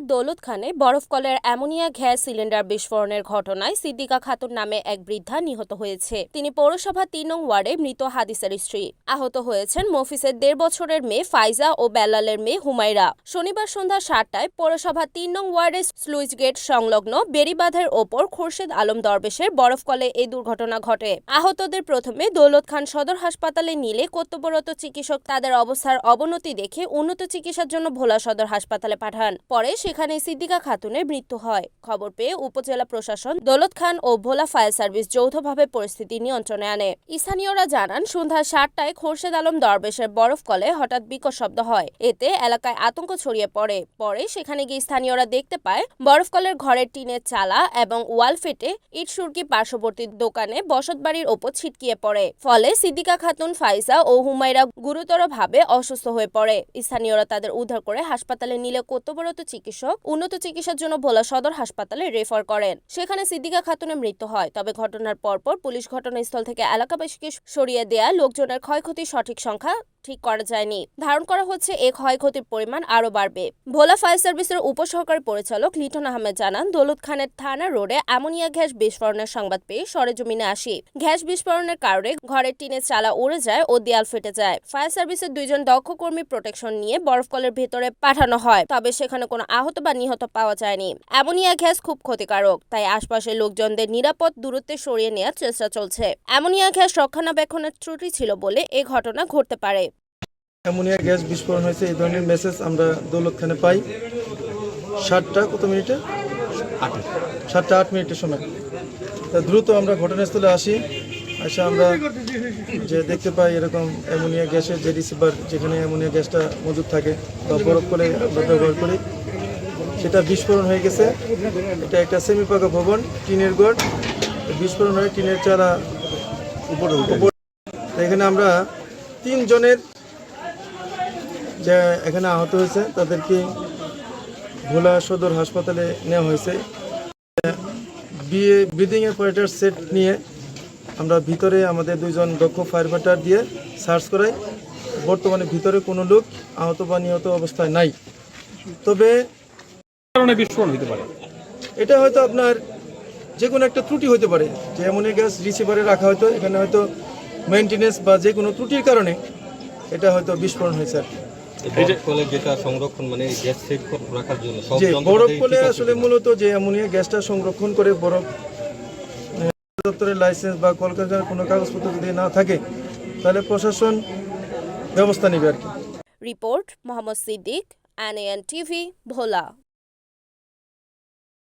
ভোলার দৌলত খানে বরফকলের ammonia gas cylinder বিস্ফোরণের ঘটনায় সিদ্দিকা খাতুন নামে এক বৃদ্ধা নিহত হয়েছে। তিনি পৌরসভা তিন নং ওয়ার্ডে মৃত হাদিসের স্ত্রী। আহত হয়েছেন মফিসের দেড় বছরের মেয়ে ফাইজা ও বেলালের মেয়ে হুমাইরা শনিবার সন্ধ্যা সাতটায় পৌরসভা তিন নং ওয়ার্ডের স্লুইস গেট সংলগ্ন বেড়িবাঁধের ওপর খোরশেদ আলম দরবেশের বরফকলে এই দুর্ঘটনা ঘটে। আহতদের প্রথমে দৌলত খান সদর হাসপাতালে নিলে কর্তব্যরত চিকিৎসক তাদের অবস্থার অবনতি দেখে উন্নত চিকিৎসার জন্য ভোলা সদর হাসপাতালে পাঠান। পরে সেখানে সিদ্দিকা খাতুনের মৃত্যু হয়। খবর পেয়ে উপজেলা প্রশাসন দৌলত খান ও ভোলা ফায়ার সার্ভিস যৌথভাবে পরিস্থিতি নিয়ন্ত্রণে আনে। স্থানীয়রা জানান, সন্ধ্যা সাতটায় খোরশেদ আলম দরবেশের বরফ কলে হঠাৎ বিকট শব্দ হয়। এতে এলাকায় আতঙ্ক ছড়িয়ে পড়ে। পরে সেখানে গিয়ে স্থানীয়রা দেখতে পায় বরফকলের ঘরের টিনের চালা এবং ওয়াল ফেটে ইট সুরকি পার্শ্ববর্তী দোকানে বসতবাড়ির ওপর ছিটকিয়ে পড়ে। ফলে সিদ্দিকা খাতুন ফাইসা ও হুমাইরা গুরুতরভাবে অসুস্থ হয়ে পড়ে। স্থানীয়রা তাদের উদ্ধার করে হাসপাতালে নিলে কর্তব্যরত চিকিৎসক উন্নত চিকিৎসার জন্য ভোলা সদর হাসপাতালে রেফার করেন। সেখানে সিদ্দিকা খাতুনের মৃত্যু হয়, তবে ঘটনার পরপর পুলিশ ঘটনাস্থল থেকে এলাকাবাসীকে সরিয়ে দেয়া, লোকজনের ক্ষয়ক্ষতির সঠিক সংখ্যা ঠিক করা যায়নি। ধারণ করা হচ্ছে এ ক্ষয়ক্ষতির পরিমাণ আরও বাড়বে। ভোলা ফায়ার সার্ভিসের উপসহকারী পরিচালক লিটন আহমেদ জানান দৌলত খানের থানা রোডে অ্যামোনিয়া গ্যাস বিস্ফোরণের সংবাদ পেয়ে সরেজমিনে আসি। গ্যাস বিস্ফোরণের কারণে ঘরের টিনের চালা উড়ে যায় ও দেয়াল ফেটে যায়। ফায়ার সার্ভিসের দুইজন দক্ষ কর্মী প্রোটেকশন নিয়ে বরফকলের ভেতরে পাঠানো হয়, তবে সেখানে কোনো আহত বা নিহত পাওয়া যায়নি। অ্যামোনিয়া গ্যাস খুব ক্ষতিকারক, তাই আশপাশের লোকজনদের নিরাপদ দূরত্বে সরিয়ে নেওয়ার চেষ্টা চলছে। অ্যামোনিয়া গ্যাস রক্ষণাবেক্ষণের ত্রুটি ছিল বলে এ ঘটনা ঘটতে পারে। অ্যামোনিয়া গ্যাস বিস্ফোরণ হয়েছে এই ধরনের মেসেজ আমরা দৌলত খানে পাই। সাতটা কত মিনিটে? সাতটা আট মিনিটের সময়। তা দ্রুত আমরা ঘটনাস্থলে আসি। আসে আমরা যে দেখতে পাই এরকম অ্যামোনিয়া গ্যাসের যে রিসিভার যেখানে অ্যামোনিয়া গ্যাসটা মজুদ থাকে বা বরফ করে আমরা ব্যবহার করি সেটা বিস্ফোরণ হয়ে গেছে। এটা একটা সেমি পাকা ভবন টিনের গড়। বিস্ফোরণ হয়ে টিনের চারা উপরে উপরে। এখানে আমরা তিনজনের যে এখানে আহত হয়েছে তাদেরকে ভোলা সদর হাসপাতালে নেওয়া হয়েছে। বিয়ে ব্রিদিং অপারেটর সেট নিয়ে আমরা ভিতরে আমাদের দুইজন দক্ষ ফায়ার ফাইটার দিয়ে সার্চ করাই। বর্তমানে ভিতরে কোনো লোক আহত বা নিহত অবস্থায় নাই। তবে কারণে বিস্ফোরণ হতে পারে। এটা হয়তো আপনার যে কোনো একটা ত্রুটি হতে পারে যে অ্যামোনিয়া গ্যাস রিসিভারে রাখা হয়তো এখানে হয়তো মেনটেনেন্স বা যে কোনো ত্রুটির কারণে এটা হয়তো বিস্ফোরণ হয়েছে আর কি। বরফ যেটা সংরক্ষণ মানে গ্যাস সেভ রাখার জন্য সব যে আসলে মূলত অ্যামোনিয়া গ্যাসটা সংরক্ষণ করে বরফ দপ্তরের লাইসেন্স বা কলকারখানার কোনো কাগজপত্র যদি না থাকে তাহলে প্রশাসন ব্যবস্থা নেবে আর কি। Report Mohammad Siddique NN TV Bhola.